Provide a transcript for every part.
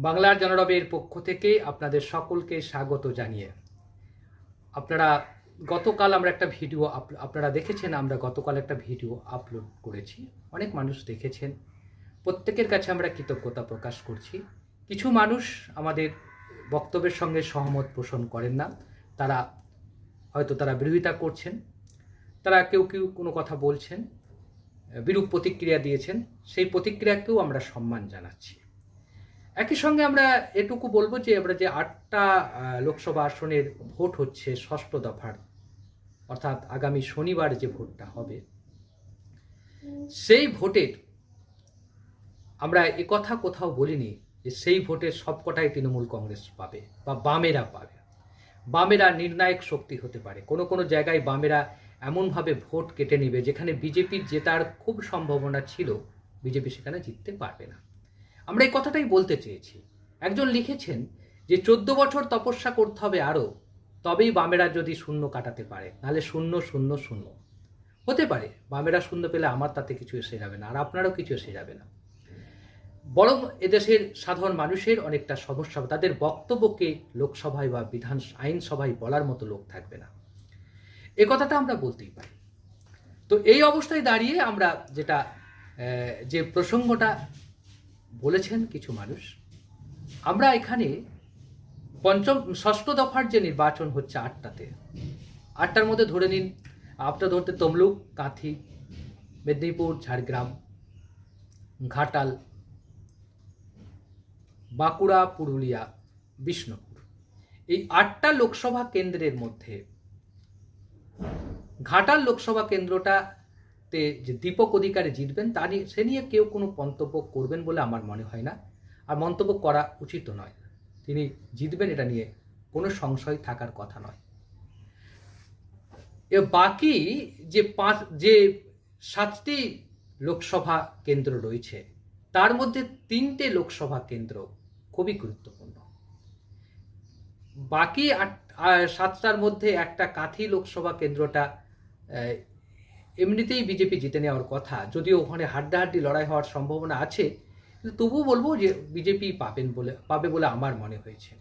বাংলার জনরবের পক্ষ থেকে আপনাদের সকলকে স্বাগত জানিয়ে। আপনারা, গতকাল আমরা একটা ভিডিও আপ- আপনারা দেখেছেন, আমরা গতকাল একটা ভিডিও আপলোড করেছি। অনেক মানুষ দেখেছেন। প্রত্যেকের কাছে আমরা কৃতজ্ঞতা প্রকাশ করছি। কিছু মানুষ আমাদের বক্তব্যের সঙ্গে সহমত পোষণ করেন না। তারা হয়তো তারা বিরোধিতা করছেন। তারা কেউ কেউ কোনো কথা বলছেন, বিরূপ প্রতিক্রিয়া দিয়েছেন। সেই প্রতিক্রিয়াকেও আমরা সম্মান জানাচ্ছি। একই সঙ্গে আমরা এটুকু বলব যে, আমরা যে আটটা লোকসভা আসনের ভোট হচ্ছে ষষ্ঠ দফার, অর্থাৎ আগামী শনিবার যে ভোটটা হবে। সেই ভোটের আমরা এ কথা কোথাও বলিনি যে, সেই ভোটের সবকটাই তৃণমূল কংগ্রেস পাবে বা বামেরা পাবে। বামেরা নির্ণায়ক শক্তি হতে পারে। কোনো কোনো জায়গায় বামেরা এমনভাবে ভোট কেটে নেবে যেখানে বিজেপির জেতার খুব সম্ভাবনা ছিল, বিজেপি সেখানে জিততে পারবে না। আমরা এই কথাটাই বলতে চেয়েছি। একজন লিখেছেন যে, চোদ্দ বছর তপস্যা করতে হবে আরও, তবেই বামেরা যদি শূন্য কাটাতে পারে, নাহলে শূন্য শূন্য শূন্য। হতে পারে, বামেরা শূন্য পেলে আমার তাতে কিছু এসে যাবে না, আর আপনারও কিছু এসে যাবে না। বরং এদেশের সাধারণ মানুষের অনেকটা সমস্যা, তাদের বক্তব্যকে লোকসভায় বা বিধান, আইনসভায় বলার মতো লোক থাকবে না। এ কথাটা আমরা বলতেই পারি। তো এই অবস্থায় দাঁড়িয়ে আমরা যেটা যে প্রসঙ্গটা বলেছেন কিছু মানুষ, আমরা এখানে পঞ্চম, ষষ্ঠ দফার যে নির্বাচন হচ্ছে আটটাতে, আটটার মধ্যে ধরে নিন আপটা ধরতে তমলুক, কাঁথি, মেদিনীপুর, ঝাড়গ্রাম, ঘাটাল, বাঁকুড়া, পুরুলিয়া, বিষ্ণুপুর। এই আটটা লোকসভা কেন্দ্রের মধ্যে ঘাটাল লোকসভা কেন্দ্রটাতে যে দীপক অধিকারে জিতবেন, তা নিয়ে, সে নিয়ে কেউ কোনো মন্তব্য করবেন বলে আমার মনে হয় না। আর মন্তব্য করা উচিত নয়। তিনি জিতবেন এটা নিয়ে কোনো সংশয় থাকার কথা নয়। এ বাকি যে পাঁচ, যে সাতটি লোকসভা কেন্দ্র রয়েছে, তার মধ্যে তিনটে লোকসভা কেন্দ্র খুবই গুরুত্বপূর্ণ। বাকি আট সাতটার মধ্যে একটা কাথি লোকসভা কেন্দ্রটা এমনিতেই বিজেপি জিতে নেওয়ার কথা। যদিও ওখানে হাড্ডাহাড্ডি লড়াই হওয়ার সম্ভাবনা আছে, কিন্তু তবুও বলব যে বিজেপি পাবেন বলে, পাবে বলে আমার মনে হয়েছে।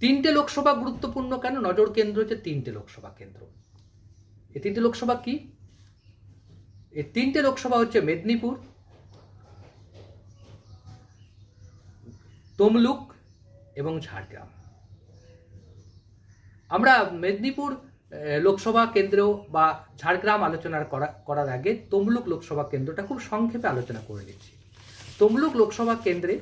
তিনটে লোকসভা গুরুত্বপূর্ণ কেন? নজর কেন্দ্র হচ্ছে তিনটে লোকসভা কেন্দ্র। এই তিনটে লোকসভা কি? এই তিনটে লোকসভা হচ্ছে মেদিনীপুর, তমলুক এবং ঝাড়গ্রাম। আমরা মেদিনীপুর লোকসভা কেন্দ্র বা ঝাড়গ্রাম আলোচনা করা করার আগে তমলুক লোকসভা কেন্দ্রটা খুব সংক্ষেপে আলোচনা করে নিচ্ছি। তমলুক লোকসভা কেন্দ্রে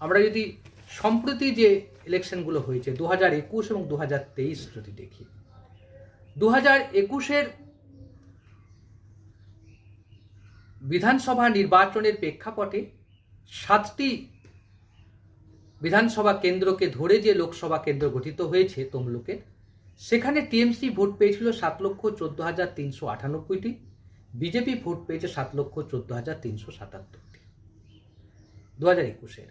আমরা যদি সম্প্রতি যে ইলেকশনগুলো হয়েছে দু হাজার একুশ এবং দু হাজার তেইশ যদি দেখি দু হাজার একুশের বিধানসভা নির্বাচনের প্রেক্ষাপটে সাতটি বিধানসভা কেন্দ্রকে ধরে যে লোকসভা কেন্দ্র গঠিত হয়েছে তমলুকের সেখানে টিএমসি ভোট পেয়েছিল সাত লক্ষ চোদ্দ হাজার তিনশো আটানব্বইটি। বিজেপি ভোট পেয়েছে সাত লক্ষ চোদ্দ হাজার তিনশো সাতাত্তরটি। দু হাজার একুশের।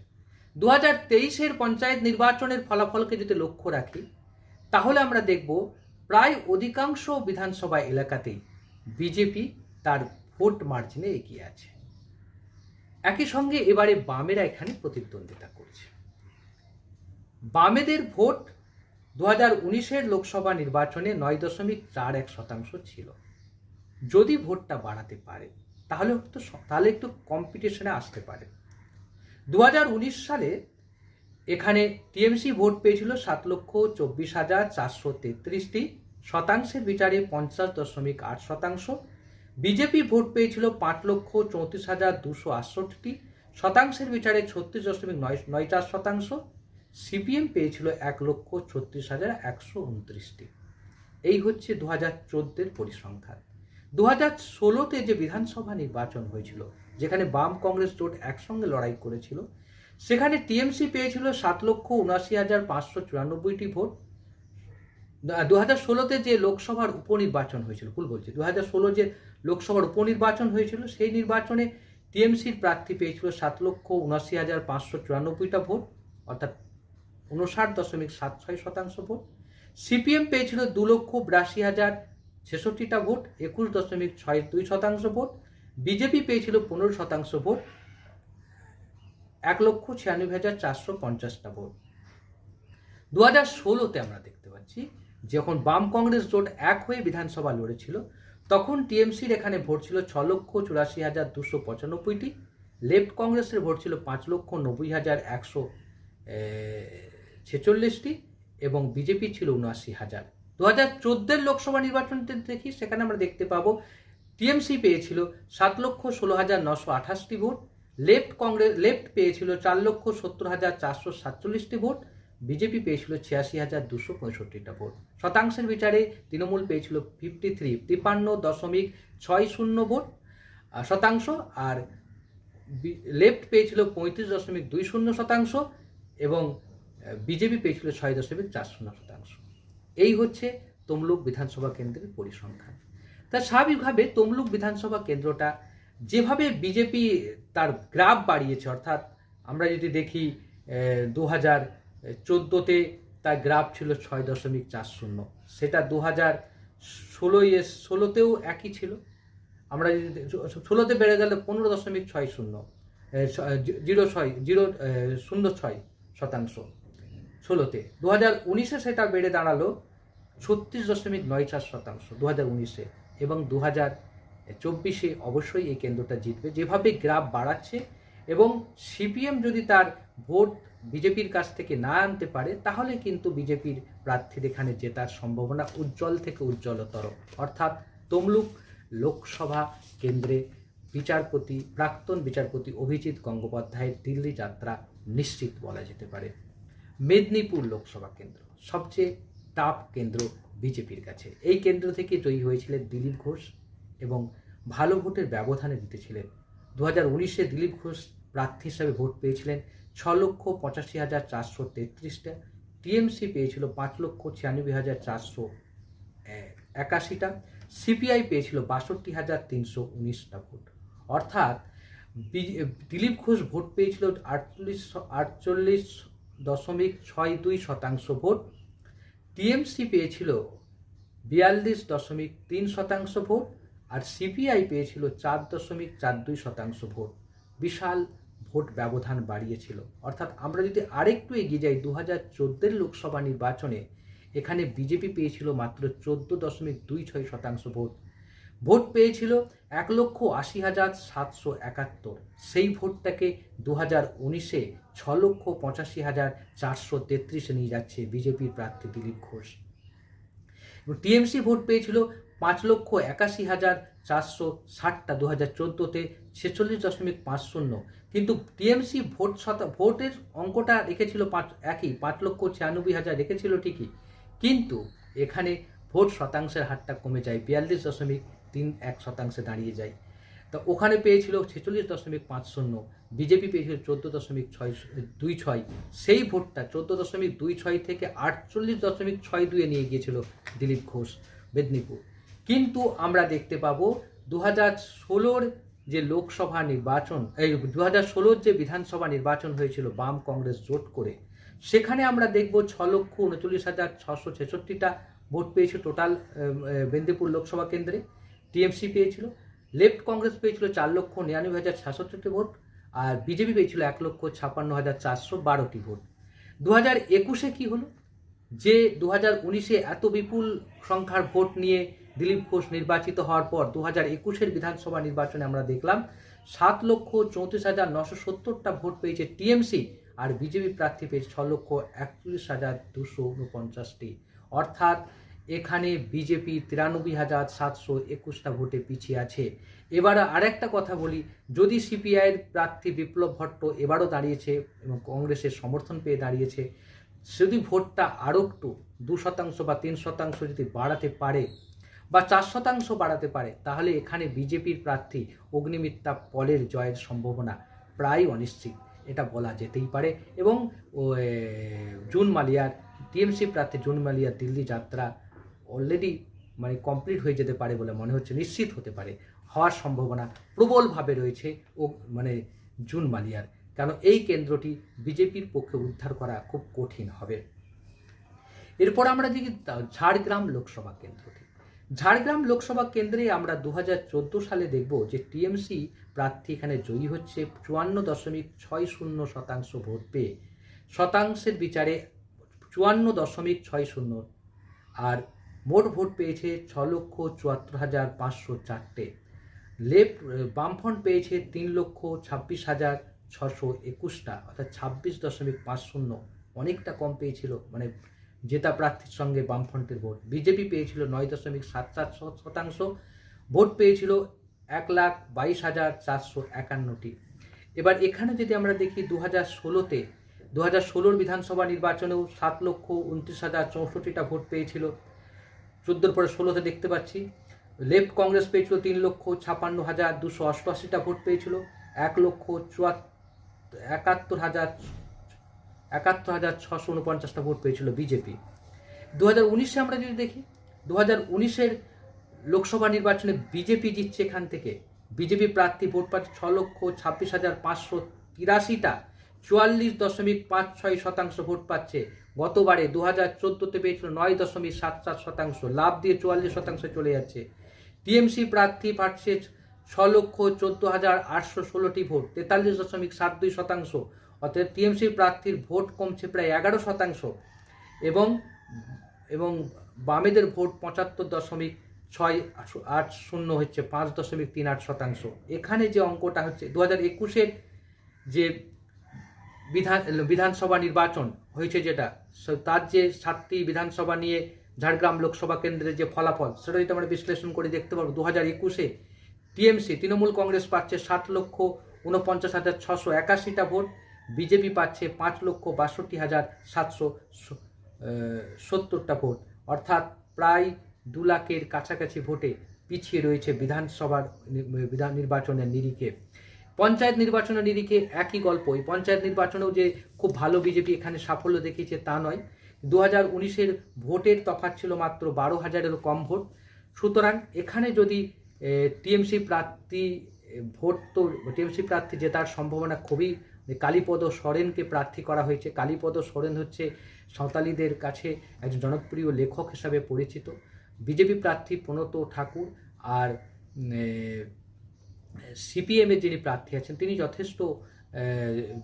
দু হাজার তেইশের পঞ্চায়েত নির্বাচনের ফলাফলকে যদি লক্ষ্য রাখি, তাহলে আমরা দেখব প্রায় অধিকাংশ বিধানসভা এলাকাতেই বিজেপি তার ভোট মার্জিনে এগিয়ে আছে। একই সঙ্গে এবারে বামেরা এখানে প্রতিদ্বন্দ্বিতা করছে। বামেদের ভোট দু হাজার উনিশের লোকসভা নির্বাচনে নয় দশমিক চার এক শতাংশ ছিল। যদি ভোটটা বাড়াতে পারে, তাহলে একটু তাহলে একটু কম্পিটিশনে আসতে পারে। দু হাজার উনিশ সালে এখানে টিএমসি ভোট পেয়েছিল সাত লক্ষ চব্বিশ হাজার চারশো তেত্রিশটি। শতাংশের বিচারে পঞ্চাশ দশমিক আট শতাংশ। বিজেপি ভোট পেয়েছিল পাঁচ লক্ষ চৌত্রিশ হাজার দুশো আটষট্টি শতাংশের বিচারে ছত্রিশ দশমিক নয় নয় চার শতাংশ। সিপিএম পেয়েছিল এক লক্ষ ছত্রিশ হাজার একশো উনত্রিশটি। এই হচ্ছে দু হাজার চোদ্দের পরিসংখ্যান। দু হাজার ষোলোতে যে বিধানসভা নির্বাচন হয়েছিল, যেখানে বাম কংগ্রেস জোট একসঙ্গে লড়াই করেছিল, সেখানে টিএমসি পেয়েছিল সাত লক্ষ উনাশি হাজার পাঁচশো চুরানব্বইটি ভোট। দু হাজার ষোলোতে যে লোকসভার উপনির্বাচন হয়েছিল, ভুল বলছি দু হাজার ষোলো যে লোকসভার উপনির্বাচন হয়েছিল, সেই নির্বাচনে টিএমসির প্রার্থী পেয়েছিল সাত লক্ষ উনাশি হাজার পাঁচশো চুরানব্বইটা ভোট, অর্থাৎ উনষাট দশমিক সাত ছয় শতাংশ ভোট। সিপিএম পেয়েছিল দু লক্ষ বিরাশি হাজার ছেষট্টিটা ভোট, একুশ দশমিক ছয় দুই শতাংশ ভোট। বিজেপি পেয়েছিল পনেরো শতাংশ ভোট, এক লক্ষ ছিয়ানব্বই হাজার চারশো পঞ্চাশটা ভোট। দু হাজার ষোলোতে আমরা দেখতে পাচ্ছি, যখন বাম কংগ্রেস জোট এক হয়ে বিধানসভা লড়েছিল, তখন টিএমসির এখানে ভোট ছিল ছ লক্ষ চুরাশি হাজার দুশো পঁচানব্বইটি, লেফট কংগ্রেসের ভোট ছিল পাঁচ লক্ষ নব্বই হাজার একশো ছেচল্লিশটি এবং বিজেপি ছিল উনআশি হাজার। দু হাজার চোদ্দের লোকসভা নির্বাচনতে দেখি, সেখানে আমরা দেখতে পাবো, টিএমসি পেয়েছিল সাত লক্ষ ষোলো হাজার নশো আঠাশটি ভোট, লেফট কংগ্রেস, লেফট পেয়েছিল চার লক্ষ সত্তর হাজার চারশো সাতচল্লিশটি ভোট, বিজেপি পেয়েছিল ছিয়াশি হাজার দুশো পঁয়ষট্টিটা ভোট। শতাংশের বিচারে তৃণমূল পেয়েছিল ফিফটি থ্রি তিপ্পান্ন দশমিক ছয় শূন্য ভোট শতাংশ, আর লেফট পেয়েছিল পঁয়ত্রিশ দশমিক দুই শূন্য শতাংশ এবং বিজেপি পেয়েছিল ছয় দশমিক চার শূন্য শতাংশ। এই হচ্ছে তমলুক বিধানসভা কেন্দ্রের পরিসংখ্যান। তা স্বাভাবিকভাবে তমলুক বিধানসভা কেন্দ্রটা যেভাবে বিজেপি তার গ্রাফ বাড়িয়েছে, অর্থাৎ আমরা যদি দেখি দু হাজার চোদ্দোতে তার গ্রাফ ছিল ছয় দশমিক চার শূন্য। সেটা দু হাজার ষোলোই ষোলোতেও একই ছিল। আমরা যদি ষোলোতে বেড়ে গেলে পনেরো দশমিক ছয় শূন্য জিরো ছয়, জিরো শূন্য ছয় শতাংশ। ষোলোতে। দু হাজার উনিশে সেটা বেড়ে দাঁড়াল ছত্রিশ দশমিক নয় চার শতাংশ দু হাজার উনিশে। এবং দু হাজার চব্বিশে অবশ্যই এই কেন্দ্রটা জিতবে। যেভাবে গ্রাফ বাড়াচ্ছে এবং সিপিএম যদি তার ভোট বিজেপির কাছ থেকে না আনতে পারে, তাহলে কিন্তু বিজেপির প্রার্থীর এখানে জেতার সম্ভাবনা উজ্জ্বল থেকে উজ্জ্বলতর। অর্থাৎ তমলুক লোকসভা কেন্দ্রে বিচারপতি, প্রাক্তন বিচারপতি অভিজিৎ গঙ্গোপাধ্যায়ের দিল্লি যাত্রা নিশ্চিত বলা যেতে পারে। মেদিনীপুর লোকসভা কেন্দ্র, সবচেয়ে টাফ কেন্দ্র বিজেপির কাছে। এই কেন্দ্র থেকে জয়ী হয়েছিলেন দিলীপ ঘোষ এবং ভালো ভোটের ব্যবধানে জিতেছিলেন। দু হাজার উনিশে দিলীপ ঘোষ প্রার্থী হিসাবে ভোট পেয়েছিলেন ছ লক্ষ পঁচাশি হাজার চারশো তেত্রিশটা। টিএমসি পেয়েছিল পাঁচ লক্ষ ছিয়ানব্বই হাজার চারশো একাশিটা। সিপিআই পেয়েছিল বাষট্টি হাজার তিনশো উনিশটা ভোট। অর্থাৎ দিলীপ ঘোষ ভোট পেয়েছিল আটচল্লিশ আটচল্লিশ দশমিক ছয় দুই শতাংশ ভোট। টিএমসি পেয়েছিল বিয়াল্লিশ দশমিক তিন শতাংশ ভোট আর সিপিআই পেয়েছিল চার দশমিক চার দুই শতাংশ ভোট। বিশাল ভোট ব্যবধান বাড়িয়েছিল। অর্থাৎ আমরা যদি আরেকটু এগিয়ে যাই দু হাজার চোদ্দের লোকসভা নির্বাচনে এখানে বিজেপি পেয়েছিল মাত্র চোদ্দ দশমিক দুই ছয় শতাংশ ভোট। ভোট পেয়েছিল এক লক্ষ আশি হাজার সাতশো একাত্তর। সেই ভোটটাকে দু হাজার উনিশে ছ লক্ষ পঁচাশি হাজার চারশো তেত্রিশে নিয়ে যাচ্ছে বিজেপির প্রার্থী দিলীপ ঘোষ। টিএমসি ভোট পেয়েছিল পাঁচ লক্ষ একাশি হাজার চারশো ষাটটা দু হাজার চোদ্দোতে, ছেচল্লিশ দশমিক পাঁচ শূন্য। কিন্তু টিএমসি ভোট শতা, ভোটের অঙ্কটা রেখেছিল পাঁচ, একই, পাঁচ লক্ষ ছিয়ানব্বই হাজার রেখেছিল ঠিকই। কিন্তু এখানে ভোট শতাংশের হারটা কমে যায় বিয়াল্লিশ দশমিক তিন এক শতাংশে দাঁড়িয়ে যায়। তা ওখানে পেয়েছিল ছেচল্লিশ দশমিক পাঁচ শূন্য, বিজেপি পেয়েছিল চোদ্দ দশমিক ছয় দুই ছয়। সেই ভোটটা চোদ্দ দশমিক দুই ছয় থেকে আটচল্লিশ দশমিক ছয় দুয়ে নিয়ে গিয়েছিল দিলীপ ঘোষ, মেদিনীপুর। কিন্তু আমরা দেখতে পাবো দু হাজার ষোলোর যে লোকসভা নির্বাচন, এই দু হাজার ষোলোর যে বিধানসভা নির্বাচন হয়েছিল বাম কংগ্রেস জোট করে, সেখানে আমরা দেখব ছ লক্ষ উনচল্লিশ হাজার ছশো ছেষট্টিটা ভোট পেয়েছে টোটাল মেদিনীপুর লোকসভা কেন্দ্রে। টিএমসি পেয়েছিল, লেফট কংগ্রেস পেয়েছিল চার লক্ষ নিরানব্বই হাজার সাতষট্টি ভোট আর বিজেপি পেয়েছিল এক লক্ষ ছাপ্পান্ন হাজার চারশো বারোটি ভোট। দু হাজার একুশে কী হলো? যে দু হাজার উনিশে এত বিপুল সংখ্যার ভোট নিয়ে দিলীপ ঘোষ নির্বাচিত হওয়ার পর দু হাজার একুশের বিধানসভা নির্বাচনে আমরা দেখলাম সাত লক্ষ চৌত্রিশ হাজার নশো সত্তরটা ভোট পেয়েছে টিএমসি আর বিজেপি প্রার্থী পেয়েছে ছ লক্ষ একচল্লিশ হাজার দুশো উনপঞ্চাশটি। অর্থাৎ এখানে বিজেপি তিরানব্বই হাজার সাতশো একুশটা ভোটে পিছিয়ে আছে। এবারে আরেকটা কথা বলি, যদি সিপিআইয়ের প্রার্থী বিপ্লব ভট্ট এবারও দাঁড়িয়েছে এবং কংগ্রেসের সমর্থন পেয়ে দাঁড়িয়েছে, যদি ভোটটা আরও একটু দু শতাংশ বা তিন শতাংশ যদি বাড়াতে পারে বা চার শতাংশ বাড়াতে পারে, তাহলে এখানে বিজেপির প্রার্থী অগ্নিমিত্রা পলের জয়ের সম্ভাবনা প্রায় অনিশ্চিত। এটা বলা যেতেই পারে এবং জুন মালিয়ার, টিএমসি প্রার্থী জুন মালিয়ার দিল্লি যাত্রা অলরেডি মানে কমপ্লিট হয়ে যেতে পারে বলে মনে হচ্ছে, নিশ্চিত হতে পারে, হওয়ার সম্ভাবনা প্রবলভাবে রয়েছে ও মানে জুন মালিয়ার। কারণ এই কেন্দ্রটি বিজেপির পক্ষে উদ্ধার করা খুব কঠিন হবে। এরপর আমরা দেখি ঝাড়গ্রাম লোকসভা কেন্দ্রটি। ঝাড়গ্রাম লোকসভা কেন্দ্রে আমরা দু হাজার চোদ্দ সালে দেখব যে টিএমসি প্রার্থী এখানে জয়ী হচ্ছে চুয়ান্ন দশমিক ছয় শূন্য শতাংশ ভোট পেয়ে। শতাংশের বিচারে চুয়ান্ন দশমিক ছয় শূন্য আর মোট ভোট পেয়েছে ছ লক্ষ চুয়াত্তর হাজার পাঁচশো চারটে। লেফট বামফ্রন্ট পেয়েছে তিন লক্ষ ছাব্বিশ হাজার ছশো একুশটা, অর্থাৎ ছাব্বিশ দশমিক পাঁচ শূন্য। অনেকটা কম পেয়েছিল মানে জেতা প্রার্থীর সঙ্গে বামফ্রন্টের ভোট। বিজেপি পেয়েছিল নয় দশমিক সাত সাত শতাংশ। ভোট পেয়েছিল এক লাখ বাইশ হাজার চারশো একান্নটি। এবার এখানে যদি আমরা দেখি দু হাজার ষোলোতে, দু হাজার ষোলোর বিধানসভা নির্বাচনেও সাত লক্ষ উনত্রিশ হাজার চৌষট্টিটা ভোট পেয়েছিল। চোদ্দোর পরে ষোলোতে দেখতে পাচ্ছি। লেফট কংগ্রেস পেয়েছিল তিন লক্ষ ছাপান্ন হাজার দুশো অষ্টআশিটা ভোট পেয়েছিল। এক লক্ষ চুয়াত্তর একাত্তর হাজার একাত্তর হাজার ছশো উনপঞ্চাশটা ভোট পেয়েছিল বিজেপি। দু হাজার উনিশে আমরা যদি দেখি দু হাজার উনিশের লোকসভা নির্বাচনে বিজেপি জিতছে এখান থেকে। বিজেপি প্রার্থী ভোট পাচ্ছে ছ লক্ষ ছাব্বিশ হাজার পাঁচশো তিরাশিটা। চুয়াল্লিশ দশমিক পাঁচ ছয় শতাংশ ভোট পাচ্ছে গতবারে দু হাজার চোদ্দোতে পেয়েছিল নয় দশমিক সাত সাত শতাংশ, লাভ দিয়ে চুয়াল্লিশ শতাংশে চলে যাচ্ছে। টিএমসি প্রার্থী পাচ্ছে ছ লক্ষ চোদ্দ হাজার আটশো ষোলোটি ভোট, তেতাল্লিশ দশমিক সাত দুই শতাংশ, অর্থাৎ টিএমসি প্রার্থীর ভোট কমছে প্রায় এগারো শতাংশ এবং এবং বামেদের ভোট পঁচাত্তর দশমিক ছয় আট শূন্য হচ্ছে পাঁচ দশমিক তিন আট শতাংশ। এখানে যে অঙ্কটা হচ্ছে দু হাজার একুশের যে বিধান বিধানসভা নির্বাচন হয়েছে যেটা। তার যে সাতটি বিধানসভা নিয়ে ঝাড়গ্রাম লোকসভা কেন্দ্রের যে ফলাফল সেটা যদি আমরা বিশ্লেষণ করে দেখতে পারব। দু হাজার একুশে টিএমসি, তৃণমূল কংগ্রেস পাচ্ছে সাত লক্ষ উনপঞ্চাশ হাজার ছশো একাশিটা ভোট, বিজেপি পাচ্ছে পাঁচ লক্ষ বাষট্টি হাজার সাতশো সত্তরটা ভোট। অর্থাৎ প্রায় দু লাখের কাছাকাছি ভোটে পিছিয়ে রয়েছে বিধানসভার বিধান নির্বাচনের নিরিখে। পঞ্চায়েত নির্বাচনের নিরিখে একই গল্প। এই পঞ্চায়েত নির্বাচনেও যে খুব ভালো বিজেপি এখানে সাফল্য দেখিয়েছে তা নয়। দু হাজার উনিশের ভোটের তফাৎ ছিল মাত্র বারো হাজারেরও কম ভোট। সুতরাং এখানে যদি টিএমসি প্রার্থী ভোট তো, টিএমসি প্রার্থী জেতার সম্ভাবনা খুবই কালীপদ সরেনকে প্রার্থী করা হয়েছে। কালীপদ সরেন হচ্ছে সাঁওতালিদের কাছে একজন জনপ্রিয় লেখক হিসাবে পরিচিত। বিজেপি প্রার্থী প্রণত ঠাকুর আর সিপিএমের যিনি প্রার্থী আছেন, তিনি যথেষ্ট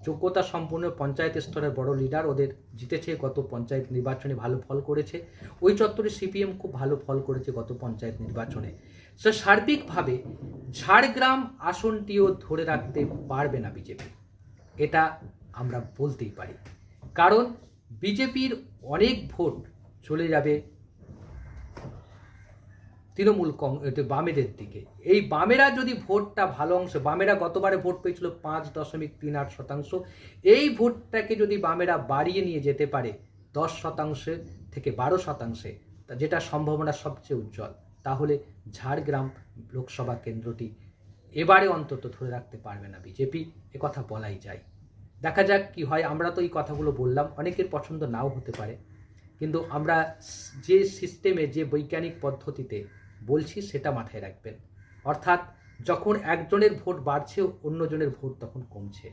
যোগ্যতা সম্পন্ন পঞ্চায়েত স্তরের বড় লিডার ওদের জিতেছে, গত পঞ্চায়েত নির্বাচনে ভালো ফল করেছে। ওই চত্বরে সিপিএম খুব ভালো ফল করেছে গত পঞ্চায়েত নির্বাচনে। সে সার্বিকভাবে ঝাড়গ্রাম আসনটিও ধরে রাখতে পারবে না বিজেপি। এটা আমরা বলতেই পারি। কারণ বিজেপির অনেক ভোট চলে যাবে তৃণমূল কং বামেদের দিকে। এই বামেরা যদি ভোটটা ভালো অংশ, বামেরা গতবারে ভোট পেয়েছিল পাঁচ দশমিক তিন আট শতাংশ। এই ভোটটাকে যদি বামেরা বাড়িয়ে নিয়ে যেতে পারে দশ শতাংশের থেকে বারো শতাংশে, তা যেটা সম্ভাবনা সবচেয়ে উজ্জ্বল, তাহলে ঝাড়গ্রাম লোকসভা কেন্দ্রটি এবারে অন্তত ধরে রাখতে পারবে না বিজেপি কথা বলাই যায়। দেখা যাক কি হয়, আমরা তো এই কথাগুলো বললাম, অনেকের পছন্দ নাও হতে পারে। কিন্তু আমরা যে সিস্টেমে যে বৈজ্ঞানিক পদ্ধতিতে বলছি সেটা মাথায় রাখবেন। অর্থাৎ যখন একজনের ভোট বাড়ছে, অন্যজনের ভোট তখন কমছে।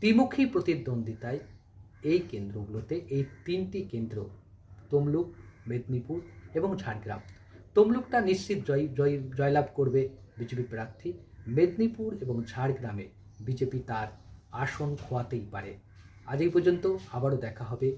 ত্রিমুখী প্রতিদ্বন্দ্বিতায় এই কেন্দ্রগুলোতে, এই তিনটি কেন্দ্র, তমলুক, মেদিনীপুর এবং ঝাড়গ্রাম, তমলুকটা নিশ্চিত জয় জয়, জয়লাভ করবে বিজেপি প্রার্থী। মেদিনীপুর এবং ঝাড়গ্রামে বিজেপি তার আসন খোয়াতেই পারে। আজ এই পর্যন্ত আবারও দেখা হবে।